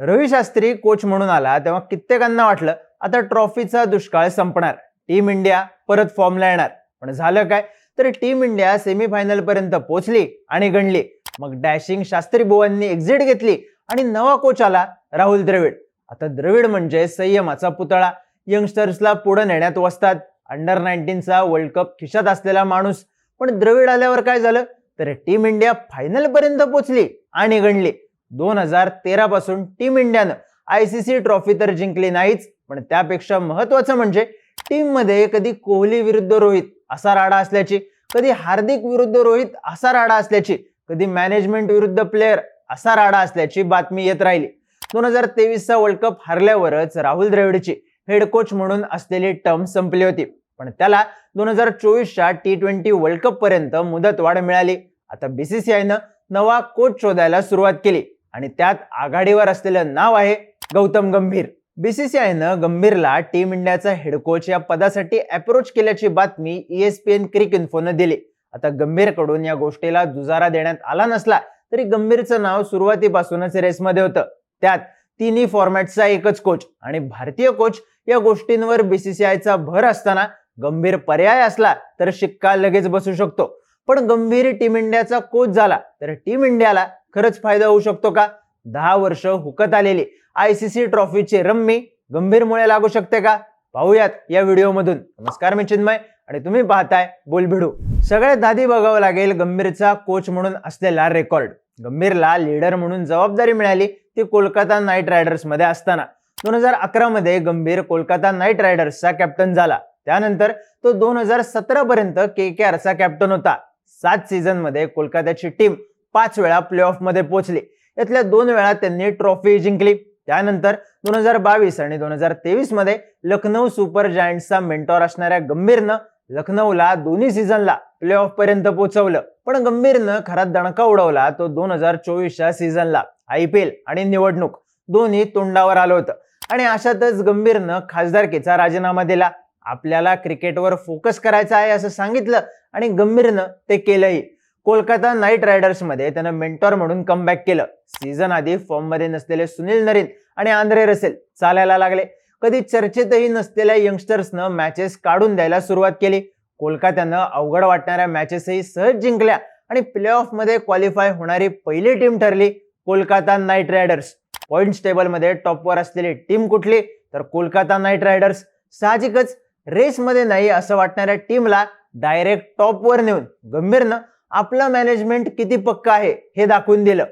Ravi Shastri coach म्हणून आला तेव्हा कित्येकांना वाटलं आता ट्रॉफीचा दुष्काळ संपणार. टीम इंडिया परत फॉर्मला येणार. पण झालं काय? तर टीम इंडिया सेमीफायनल पर्यंत पोहोचली आणि गणली. मग डॅशिंग शास्त्री बुवांनी एक्झिट घेतली आणि नवा कोच आला राहुल द्रविड. आता द्रविड म्हणजे संयमाचा पुतळा. यंगस्टर्सला पुढे नेण्यात वसतात. अंडर नाईन्टीनचा वर्ल्ड कप खिशात असलेला माणूस. पण द्रविड आल्यावर काय झालं? तर टीम इंडिया फायनल पर्यंत पोहोचली आणि गणली. दोन हजार तेरा पासून टीम इंडियानं आय सी सी ट्रॉफी तर जिंकली नाहीच पण त्यापेक्षा महत्वाचं म्हणजे टीममध्ये कधी कोहली विरुद्ध रोहित असा राडा असल्याची कधी हार्दिक विरुद्ध रोहित असा राडा असल्याची कधी मॅनेजमेंट विरुद्ध प्लेअर असा राडा असल्याची बातमी येत राहिली. दोन हजार तेवीसचा वर्ल्ड कप हरल्यावरच राहुल द्रविडची हेड कोच म्हणून असलेली टर्म संपली होती. पण त्याला दोन हजार चोवीसच्या टी ट्वेंटी वर्ल्ड कप पर्यंत मुदतवाढ मिळाली. आता बीसीसीआयनं नवा कोच शोधायला सुरुवात केली. आणि त्यात आघाडीवर असलेलं नाव आहे गौतम गंभीर. बीसीसीआयनं गंभीरला टीम इंडियाचा हेड कोच या पदासाठी अप्रोच केल्याची बातमी ईएसपीएन क्रिक इन्फोनं दिली. आता गंभीरकडून या गोष्टीला दुजारा देण्यात आला नसला तरी गंभीरचं नाव सुरुवातीपासूनच रेसमध्ये होतं. त्यात तिन्ही फॉर्मॅटचा एकच कोच आणि भारतीय कोच या गोष्टींवर बीसीसीआयचा भर असताना गंभीर पर्याय असला तर शिक्का लगेच बसू शकतो. पण गंभीर टीम इंडियाचा कोच झाला तर टीम इंडियाला खरंच फायदा होऊ शकतो का? दहा वर्ष हुकत आलेली आय सी सी ट्रॉफीचे रम्मी गंभीरमुळे लागू शकते का? पाहूयात या व्हिडिओमधून. नमस्कार मी चिन्मय आणि तुम्ही पाहताय बोलभिडू. सगळ्यात आधी बघावं लागेल गंभीरचा कोच म्हणून असलेला रेकॉर्ड. गंभीरला लीडर म्हणून जबाबदारी मिळाली ती कोलकाता नाईट रायडर्समध्ये असताना. दोन हजार अकरामध्ये गंभीर कोलकाता नाईट रायडर्सचा कॅप्टन झाला. त्यानंतर तो दोन हजार सतरा पर्यंत के के आरचा कॅप्टन होता. सात सीझनमध्ये कोलकात्याची टीम पाच वेळा प्ले ऑफमध्ये पोहोचली. यातल्या दोन वेळा त्यांनी ट्रॉफी जिंकली. त्यानंतर दोन हजार बावीस आणि दोन हजार तेवीसमध्ये लखनौ सुपर जायंट्सचा मेंटॉर असणाऱ्या गंभीरनं लखनौला दोन्ही सीझनला प्ले ऑफ पर्यंत पोहोचवलं. पण गंभीरनं खरा दणका उडवला तो दोन हजार चोवीसच्या सीझनला आय पी एल आणि निवडणूक दोन्ही तोंडावर आलं होतं. आणि अशातच गंभीरनं खासदारकीचा राजीनामा दिला. आपल्याला क्रिकेटवर फोकस करायचा आहे असं सांगितलं. आणि गंभीरनं ते केलंही. कोलकाता नाईट रायडर्समध्ये त्यानं मेंटॉर म्हणून कमबॅक केलं. सीझन आधी फॉर्ममध्ये नसलेले सुनील नरीन आणि आंध्रे रसेल चालायला लागले. कधी चर्चेतही नसलेल्या यंगस्टर्सनं मॅचेस काढून द्यायला सुरुवात केली. कोलकात्यानं अवघड वाटणाऱ्या मॅचेसही सहज जिंकल्या आणि प्ले ऑफमध्ये क्वालिफाय होणारी पहिली टीम ठरली कोलकाता नाईट रायडर्स. पॉईंट्स टेबलमध्ये टॉपवर असलेली टीम कुठली? तर कोलकाता नाईट रायडर्स. साहजिकच रेसमध्ये नाही असं वाटणाऱ्या टीमला डायरेक्ट टॉपवर नेऊन गंभीरनं आपलं मॅनेजमेंट किती पक्का आहे हे दाखवून दिलं.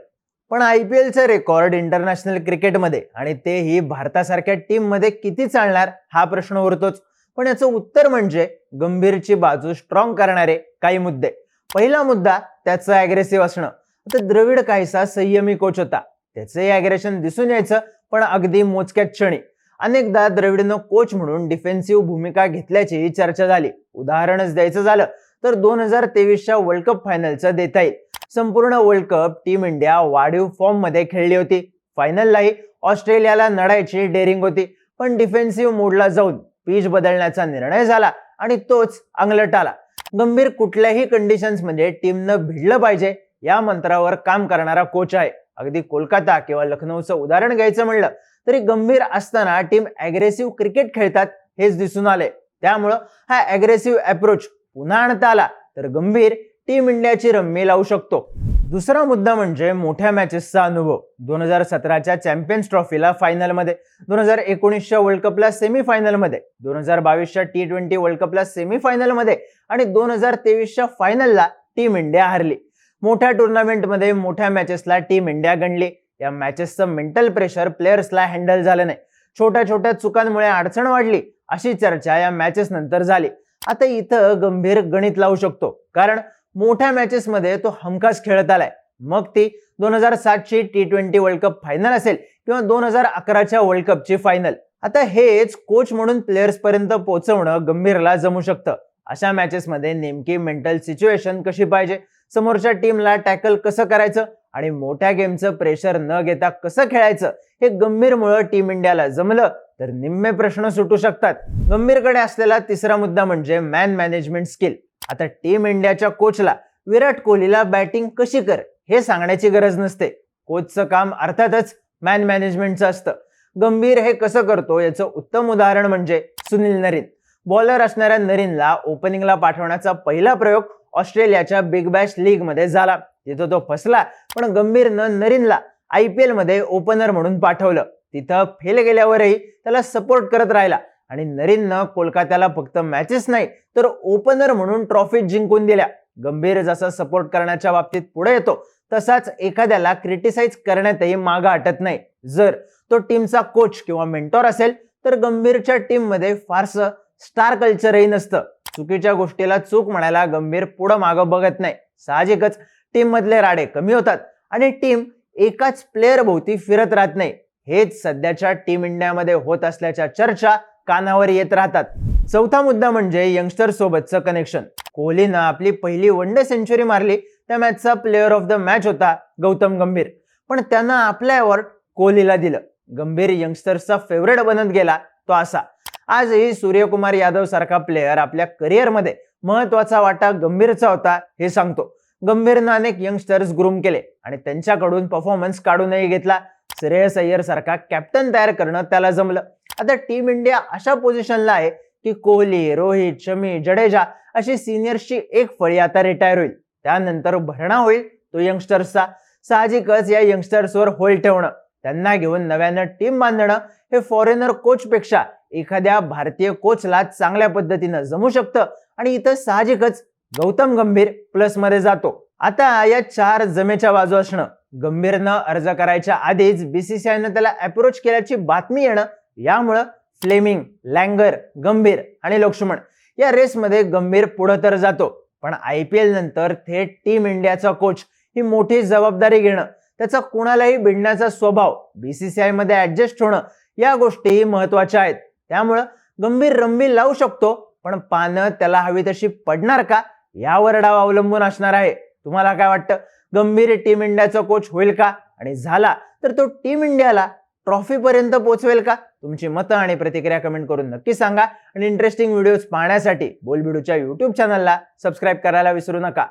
पण आय पी एलचं रेकॉर्ड इंटरनॅशनल क्रिकेटमध्ये आणि तेही भारतासारख्या टीममध्ये किती चालणार हा प्रश्न उरतोच. पण याचं उत्तर म्हणजे गंभीरची बाजू स्ट्रॉंग करणारे काही मुद्दे. पहिला मुद्दा त्याचं अॅग्रेसिव्ह असणं. आता द्रविड काहीसा संयमी कोच होता. त्याचंही अॅग्रेशन दिसून यायचं पण अगदी मोजक्यात क्षणी. अनेकदा द्रविडनं कोच म्हणून डिफेन्सिव्ह भूमिका घेतल्याची चर्चा झाली. उदाहरणच द्यायचं झालं तर दोन हजार तेवीसच्या वर्ल्ड कप फायनलचं देता येईल. संपूर्ण वर्ल्ड कप टीम इंडिया वाढीव फॉर्ममध्ये खेळली होती. फायनललाही ऑस्ट्रेलियाला लढायची डेअरिंग होती. पण डिफेन्सिव्ह मोडला जाऊन पीच बदलण्याचा निर्णय झाला आणि तोच अंगलट आला. गंभीर कुठल्याही कंडिशन्समध्ये टीमनं भिडलं पाहिजे या मंत्रावर काम करणारा कोच आहे. अगदी कोलकाता किंवा लखनौचं उदाहरण घ्यायचं म्हणलं तरी गंभीर असताना टीम अग्रेसिव्ह क्रिकेट खेळतात हेच दिसून आले त्यामुळं हा अग्रेसिव्ह अप्रोच पुन्हा आणता आला तर गंभीर टीम इंडियाची रम्मी लावू शकतो. दुसरा मुद्दा म्हणजे मोठ्या मॅचेसचा अनुभव. दोन हजार सतराच्या चॅम्पियन्स ट्रॉफीला फायनलमध्ये दोन हजार एकोणीसच्या वर्ल्ड कपला सेमीफायनलमध्ये दोन हजार बावीसच्या टी ट्वेंटी वर्ल्ड कपला सेमीफायनलमध्ये आणि दोन हजार तेवीसच्या फायनलला टीम इंडिया हरली. मोठ्या टुर्नामेंटमध्ये मोठ्या मॅचेसला टीम इंडिया गणली. या मॅचेसचं मेंटल प्रेशर प्लेयर्सला हँडल झालं नाही. छोट्या छोट्या चुकांमुळे अडचण वाढली अशी चर्चा या मॅचेस नंतर झाली. आता इथं गंभीर गणित लावू शकतो. कारण मोठ्या मॅचेसमध्ये तो हमखास खेळत आलाय. मग ती दोन हजार सातची T twenty world cup final असेल किंवा दोन हजार अकराच्या वर्ल्ड कपची फायनल आता हेच कोच म्हणून प्लेयर्स पर्यंत पोहोचवणं गंभीरला जमू शकतं. अशा मॅचेसमध्ये नेमकी मेंटल सिच्युएशन कशी पाहिजे? समोरच्या टीमला टॅकल कसं करायचं? आणि मोठ्या गेमचं प्रेशर न घेता कसं खेळायचं? हे गंभीरमुळं टीम इंडियाला जमलं तर निम्मे प्रश्न सुटू शकतात. गंभीरकडे असलेला तिसरा मुद्दा म्हणजे मॅन मॅनेजमेंट स्किल आता टीम इंडियाच्या कोचला विराट कोहलीला बॅटिंग कशी कर हे सांगण्याची गरज नसते. कोचचं काम अर्थातच मॅन मॅनेजमेंटचं असतं. गंभीर हे कसं करतो याचं उत्तम उदाहरण म्हणजे सुनील नरीन. बॉलर असणाऱ्या नरीनला ओपनिंगला पाठवण्याचा पहिला प्रयोग ऑस्ट्रेलियाच्या बिग बॅश लीगमध्ये झाला. तिथं तो फसला पण गंभीरनं नरीनला आय पी एलमध्ये ओपनर म्हणून पाठवलं. तिथं फेल गेल्यावरही त्याला सपोर्ट करत राहिला. आणि नरीननं कोलकात्याला फक्त मॅचेस नाही तर ओपनर म्हणून ट्रॉफी जिंकून दिल्या. गंभीर जसा सपोर्ट करण्याच्या बाबतीत पुढे येतो तसाच एखाद्याला क्रिटिसाइज करण्यातही मागं हटत नाही. जर तो टीमचा कोच किंवा मेंटॉर असेल तर गंभीरच्या टीममध्ये फारसं स्टार कल्चरही नसतं. चुकीच्या गोष्टीला चूक म्हणायला गंभीर पुढं मागं बघत नाही. साहजिकच टीम मधले राडे कमी होतात आणि टीम एकाच प्लेअर भोवती फिरत राहत नाही. हेच सध्याच्या टीम इंडियामध्ये होत असल्याच्या चर्चा कानावर येत राहतात. चौथा मुद्दा म्हणजे यंगस्टर सोबतचं कनेक्शन कोहलीनं आपली पहिली वन डे सेंचुरी मारली त्या मॅचचा प्लेअर ऑफ द मॅच होता गौतम गंभीर. पण त्यानं आपल्या अवॉर्ड कोहलीला दिलं. गंभीर यंगस्टर्सचा फेवरेट बनत गेला तो असा. आजही सूर्यकुमार यादव सारखा प्लेअर आपल्या करिअरमध्ये महत्त्वाचा वाटा गंभीरचा होता हे सांगतो. गंभीरनं अनेक यंगस्टर्स ग्रूम केले आणि त्यांच्याकडून परफॉर्मन्स काढूनही घेतला. श्रेयस अय्यर सारखा कॅप्टन तयार करणं त्याला जमलं. आता टीम इंडिया अशा पोझिशनला आहे की कोहली रोहित शमी जडेजा अशी सिनियर्सची एक फळी आता रिटायर होईल. त्यानंतर भरणा होईल तो यंगस्टर्सचा साहजिकच या यंगस्टर्सवर होल ठेवणं. त्यांना घेऊन नव्यानं टीम बांधणं हे फॉरेनर कोचपेक्षा एखाद्या भारतीय कोचला चांगल्या पद्धतीनं जमू शकतं. आणि इथं साहजिकच गौतम गंभीर प्लसमध्ये जातो. आता या चार जमेच्या बाजू असणं गंभीरनं अर्ज करायच्या आधीच बीसीसीआयनं त्याला अप्रोच केल्याची बातमी येणं यामुळं फ्लेमिंग लँगर गंभीर आणि लक्ष्मण या रेसमध्ये गंभीर पुढं तर जातो. पण आय पी एल नंतर थेट टीम इंडियाचा कोच ही मोठी जबाबदारी घेणं त्याचा कुणालाही भिडण्याचा स्वभाव बीसीसीआयमध्ये ऍडजस्ट होणं या गोष्टीही महत्त्वाच्या आहेत. त्यामुळं गंभीर रंबी लावू शकतो पण पानं त्याला हवी तशी पडणार का? यावर डाव अवलंबून असणार आहे. तुम्हाला काय वाटतं? गंभीर टीम इंडियाचा कोच होईल का? आणि झाला तर तो टीम इंडियाला ट्रॉफीपर्यंत पोहोचवेल का? तुमची मतं आणि प्रतिक्रिया कमेंट करून नक्की सांगा. आणि इंटरेस्टिंग व्हिडिओज पाहण्यासाठी बोलबिडूच्या युट्यूब चॅनलला सबस्क्राईब करायला विसरू नका.